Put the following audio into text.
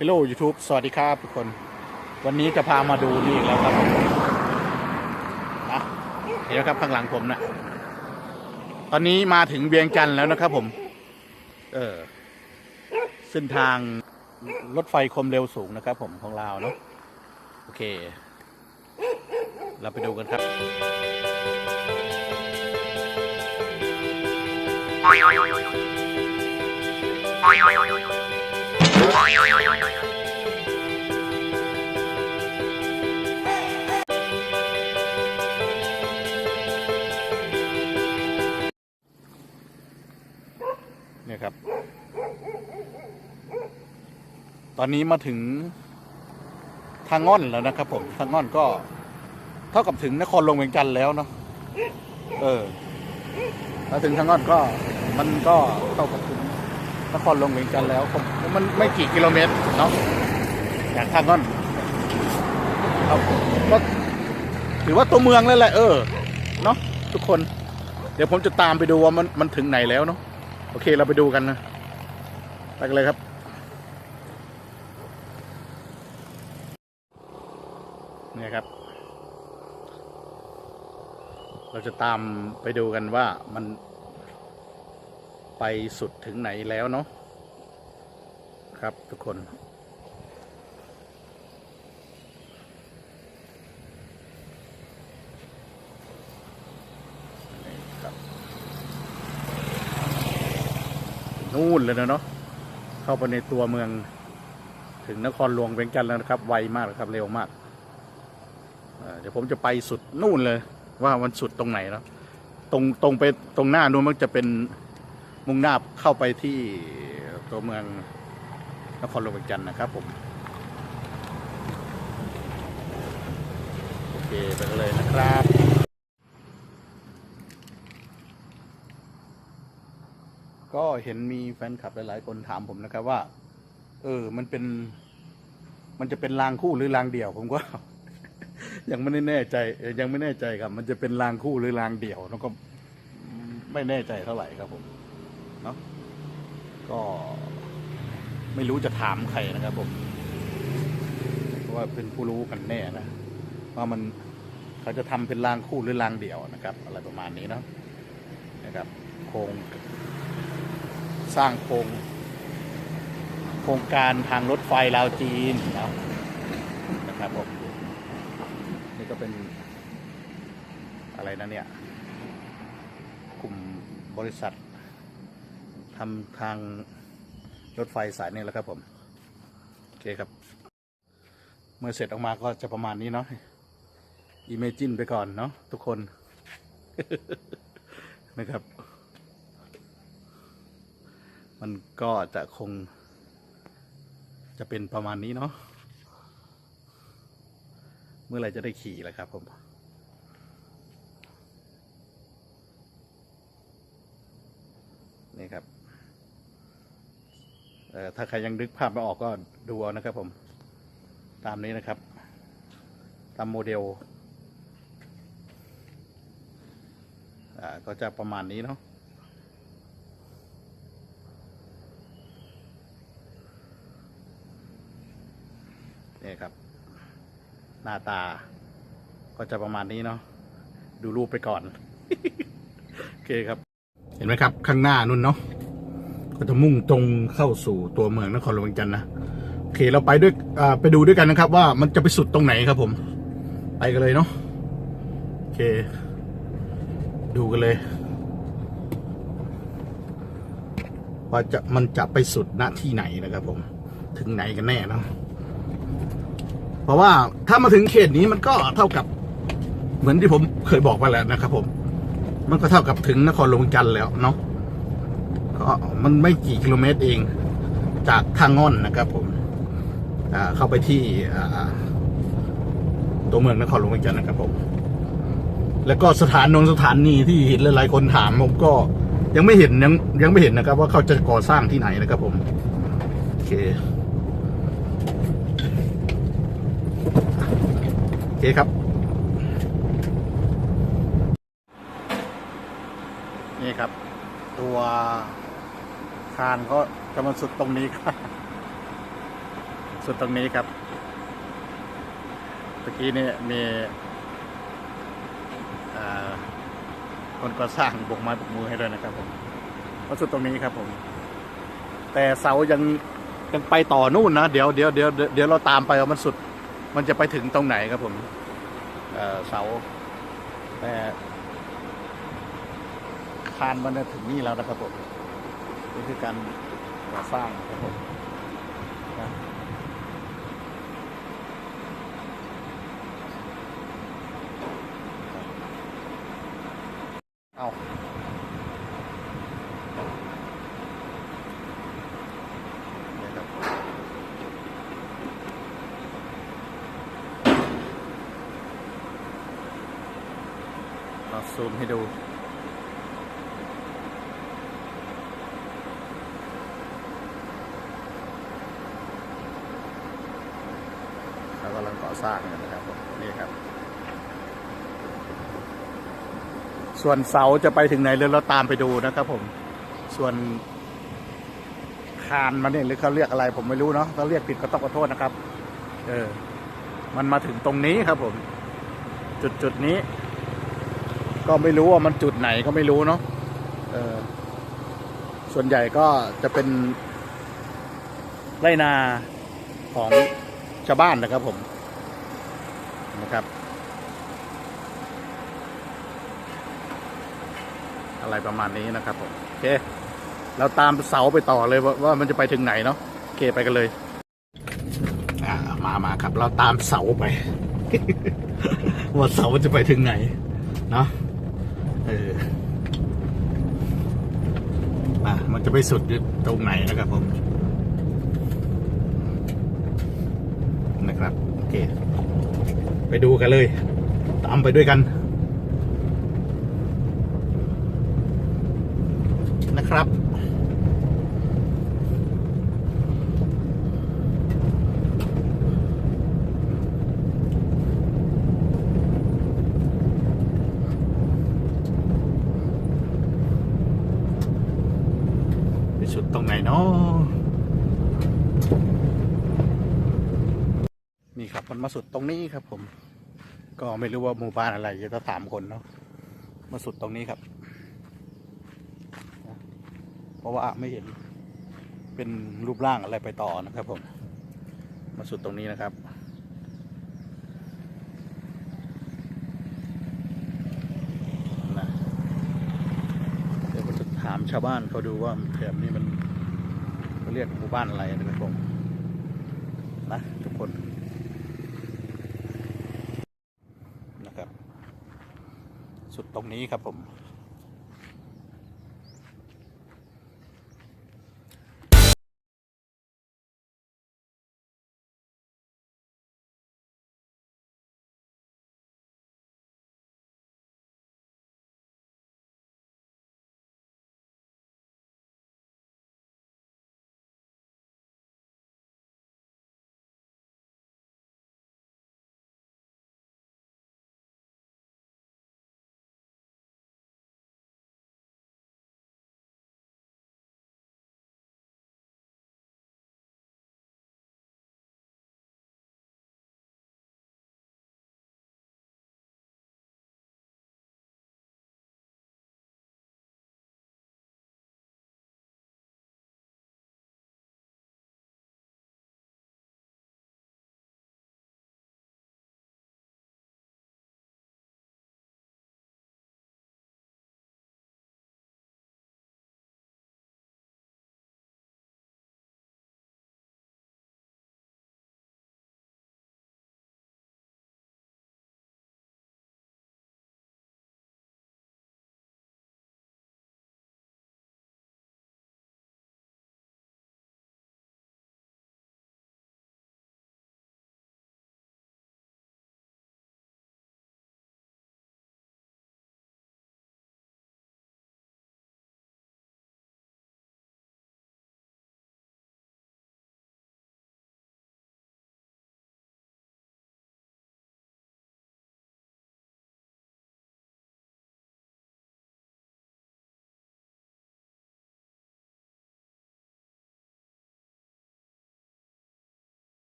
Hello YouTube สวัสดีครับทุกคน วันนี้จะพามาดูนี่อีกแล้วครับเห็นไหมครับข้างหลังผมนะตอนนี้มาถึงเวียงจันทร์แล้วนะครับผม เออเส้นทางรถไฟความเร็วสูงนะครับผมของลาวเนาะโอเค เราไปดูกันครับ เนี่ยครับ ตอนนี้มาถึงทางง่อนแล้วนะครับผม ทางง่อนก็เท่ากับถึงนครหลวงเวียงจันทร์แล้วเนาะ เออถ้าถึงทางง่อนก็มันก็เท่ากับถึง นครหลวงเวียงจันทร์แล้วมันไม่กี่กิโลเมตรเนาะจากทางง่อนครับก็ถือว่าตัวเมืองแล้วแหละเออเนาะทุกคน เดี๋ยวผมจะตามไปดูว่ามันมันถึงไหนแล้วเนาะโอเคเราไปดูกันนะไปกันเลยครับ เนี่ยครับ เราจะตามไปดูกันว่ามัน ไปสุดถึงไหนแล้วเนาะครับทุกคน นู่นเลยนะเนาะเข้าไปในตัวเมืองถึงนครหลวงเวียงจันทร์แล้วนะครับ ไวมากครับเร็วมากเอ่อเดี๋ยวผมจะไปสุดนู่นเลย ว่ามันสุดตรงไหนเนาะตรงตรงไปตรงหน้านู้นมันจะเป็น มุ่งหน้าเข้าไปที่ตัวเมืองนครหลวงจันทร์นะครับผม โอเค ไปกันเลยนะครับก็เห็นมีแฟนคลับหลาย ๆ คนถามผมนะครับว่า เออ มันเป็น มันจะเป็นรางคู่หรือรางเดี่ยว ผมก็ ยังไม่แน่ใจ ยังไม่แน่ใจครับ มันจะเป็นรางคู่หรือรางเดี่ยว แล้วก็ไม่แน่ใจเท่าไหร่ครับผม เนาะก็ไม่รู้จะถามใครนะครับผมเพราะว่าเป็นผู้รู้กันแน่นะว่ามันเขาจะทำเป็นรางคู่หรือรางเดี่ยวนะครับ อะไรประมาณนี้เนาะนะครับโครงสร้างโครงโครงการทางรถไฟลาวจีนนะนะครับผมนี่ก็เป็นอะไรนะเนี่ยกลุ่มบริษัท ทำทางรถไฟสายนี้แล้วครับผม โอเคครับ เมื่อเสร็จออกมาก็จะประมาณนี้เนาะอิเมจินไปก่อนเนาะทุกคน นะครับ มันก็จะคง จะเป็นประมาณนี้เนาะเมื่อไรจะได้ขี่แหละครับผมนี่ครับ ถ้าใครยังนึกภาพไม่ออกก็ดูเอานะครับ ผม ตามนี้นะครับ ตามโมเดลก็จะประมาณนี้เนาะนี่ครับ หน้าตาก็จะประมาณนี้เนาะดูรูปไปก่อน โอเคครับ เห็นไหมครับ ข้างหน้านุ่นเนาะ ก็จะมุ่งตรงเข้าสู่ตัวเมืองนครหลวงจันทร์นะโอเคเราไปด้วยไปดูด้วยกันนะครับ ว่ามันจะไปสุดตรงไหนครับผม ไปกันเลยเนาะโอเค ดูกันเลยว่าจะมันจะไปสุดณที่ไหนนะครับผม ถึงไหนกันแน่นะเพราะว่าถ้ามาถึงเขตนี้มันก็เท่ากับ เหมือนที่ผมเคยบอกไปแล้วนะครับผม มันก็เท่ากับถึงนครหลวงจันทร์แล้วเนาะ ก็มันไม่กี่กิโลเมตรเอง จากทางง่อนนะครับ ผมเข้าไปที่ตัวเมืองนครหลวงจันทร์นะครับผม แล้วก็สถานนนสถานีที่เห็นหลายๆคนถามผมก็ยังไม่เห็นยังยังไม่เห็นนะครับ ว่าเขาจะก่อสร้างที่ไหนนะครับ ผมโอเคโอเคครับนี่ครับ ตัว คานก็จะมาสุดตรงนี้ครับ สุดตรงนี้ครับเมื่อกี้นี่มีคนก่อสร้างบกไม้บกมือให้ด้วยนะครับผมก็สุดตรงนี้ครับผม แต่เสายังยังไปต่อนู่นนะเดี๋ยวเดี๋ยวเดี๋ยวเดี๋ยวเราตามไปว่ามันสุด มันจะไปถึงตรงไหนครับผมเอ่อเสาแต่คานมันจะถึงนี่แล้วนะครับผม นี่คือการก่อสร้างครับผมนะเอาเราซูมให้ดู เรากำลังก่อ สร้างกันนะครับนี่ครับ ส่วนเสาจะไปถึงไหนเดี๋ยวเราตามไปดูนะครับผม ส่วนคานมันเนี่ยหรือเขาเรียกอะไร ผมไม่รู้เนาะถ้าเรียกผิดก็ต้องขอโทษนะครับ เออ มันมาถึงตรงนี้ครับผม จุดจุดนี้ ก็ไม่รู้ว่ามันจุดไหนก็ไม่รู้เนาะเออส่วนใหญ่ก็จะเป็นไรนาของชาวบ้านนะครับผม นะครับ อะไรประมาณนี้นะครับผมโอเคเราตามเสาไปต่อเลยว่ามันจะไปถึงไหนเนาะโอเคไปกันเลยมามาครับ เราตามเสาไป ว่าเสาจะไปถึงไหน เนาะเอออะมันจะไปสุดตรงไหนนะครับผม นะครับ โอเค ไปดูกันเลย ตามไปด้วยกัน นะครับไปสุดตรงไหนเนาะ นี่ครับมันมาสุดตรงนี้ครับ ผม ก็ไม่รู้ว่าหมู่บ้านอะไรจะต้องถามคนเนาะมาสุดตรงนี้ครับ เพราะว่าไม่เห็นเป็นรูปร่างอะไรไปต่อนะครับผม มาสุดตรงนี้นะครับนะเดี๋ยวผมจะถามชาวบ้านเขาดูว่าแถบนี้มันเขาเรียกหมู่บ้านอะไรนะครับผมนะทุกคน นะครับ สุดตรงนี้ครับผม